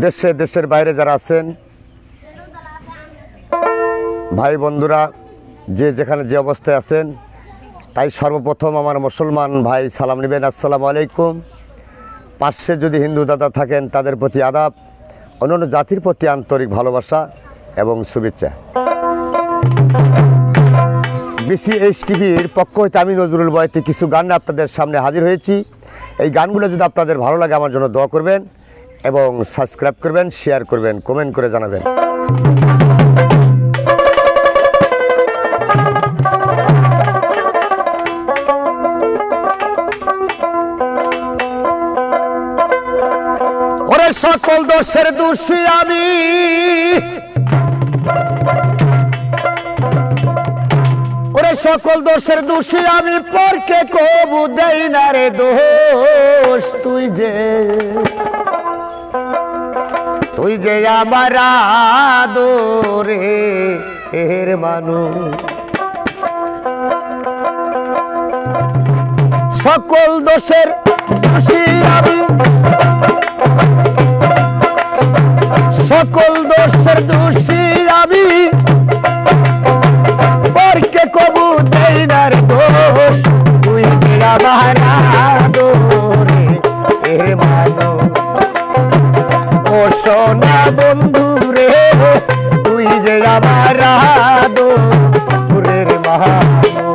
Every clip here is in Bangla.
দেশে, দেশের বাইরে যারা আছেন, ভাই বন্ধুরা, যে যেখানে যে অবস্থায় আছেন, তাই সর্বপ্রথম আমার মুসলমান ভাই সালাম নেবেন। আসসালামু আলাইকুম। পার্শ্বে যদি হিন্দু দাদা থাকেন, তাদের প্রতি আদাব, অন্যান্য জাতির প্রতি আন্তরিক ভালোবাসা এবং শুভেচ্ছা। বিসি এইচ টিভির পক্ষ হইতে আমি নজরুল বয়তে কিছু গান আপনাদের সামনে হাজির হয়েছি। এই গানগুলো যদি আপনাদের ভালো লাগে, আমার জন্য দোয়া করবেন। এবং সাবস্ক্রাইব করবেন শেয়ার করবেন কমেন্ট করে জানাবেন। সকল দোষের দোষী আমি। ওরে সকল দোষের দোষী আমি, পরকে কবু দেই না রে দোষ, তুই যে তুই যে আমার আদরে এর মানুষ। সকল দোষের খুশি আমি। আদরের মানো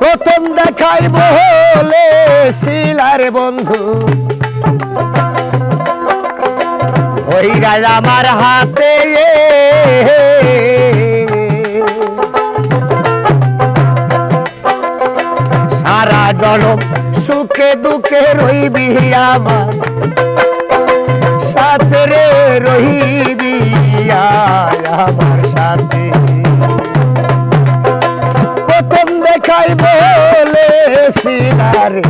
প্রথম দেখাই বলে শিলার বন্ধু। ধৈরা আমার হাতে জনম, সুখে দুঃখে রইবি আমার। সাথে রে রহিবি আমার সাথে। প্রথম দেখাই বলে সিনারে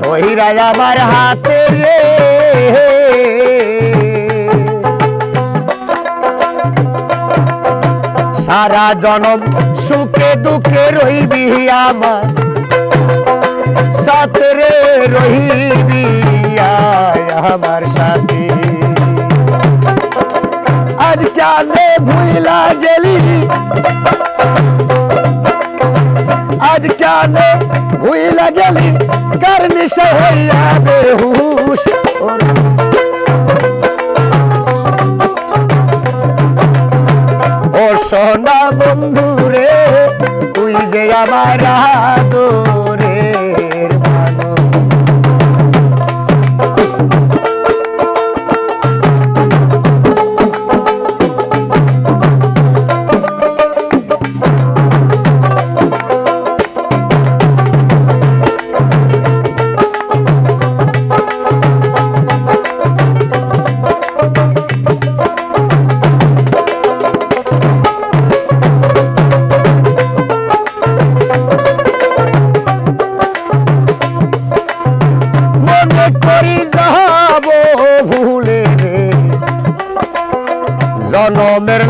তহিরা আমার হাতে রে সারা জনম সুখে দুঃখে রইবি আমার। সাথে রহিবি আমার সাথে। আজ কেনে ভুইলা গেলি। আজ কেনে ভুইলা গেলি। কার নিশা হইয়া বেহুশ। ও সোনা বন্ধু রে তুই যে আমার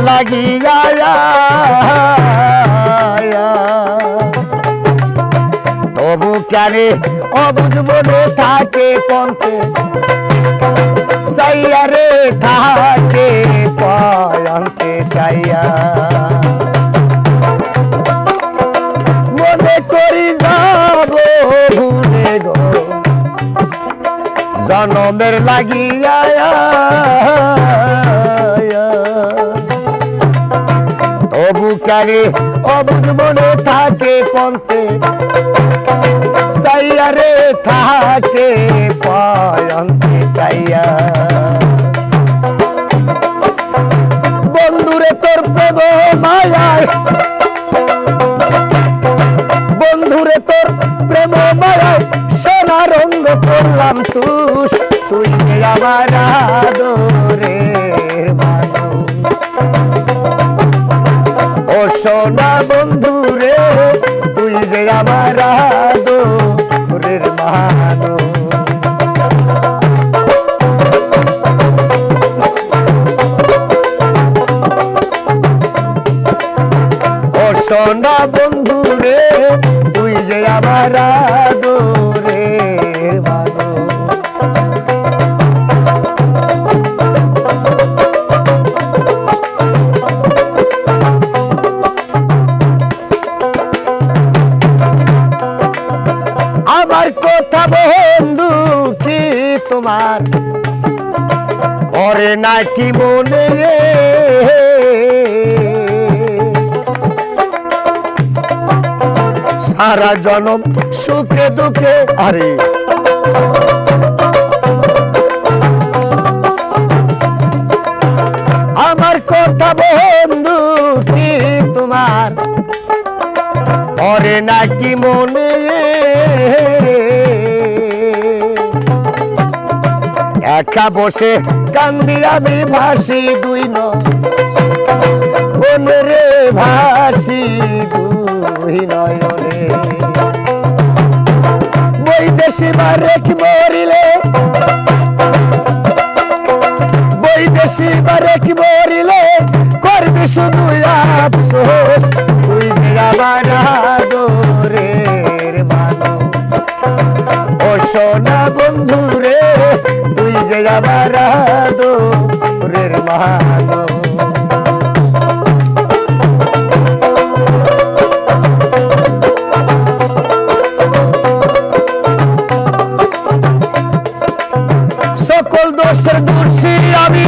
লাগিয়া তবু কেনে অবুঝ মনে থাকে পন্থে। সাইয়া রে থাকে পয়ন্তে চাইয়া মনে করি যাব ভুলে গো। জনমের লাগিয়া তবু কারে অবুঝ মনে থাকে পন্থে। সাইয়া রে থাকে পয়ন্তে চাইয়া। বন্ধুরে তোর প্রেম মায়ায়। বন্ধুরে তোর প্রেম মায়ায়। সোনা রঙ্গ করলাম তুষ, তুই আমার আদরের রাধো ওরের মানো সোনা বন্ধু রে তুই যে আমার আমার কথা বন্ধু, কি তোমার? ওরে নাকি মনে সারা জনম সুখে দুঃখে, আরে। আমার কথা বন্ধু, কি তোমার? ওরে নাকি মনে একা বসে কান্দি আমি ভাসি দুই নরে ভাসি দুই নয়নে। বৈদেশি বারেক মরিলে বৈদেশি বারেক মরিলে, করবি শুধু আফসোস, তুই আমার সোনা বন্ধু রে তুই যে আমার আদরের মহান। সকল দোষের দোষী আমি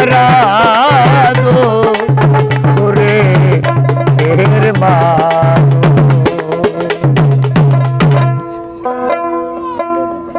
যে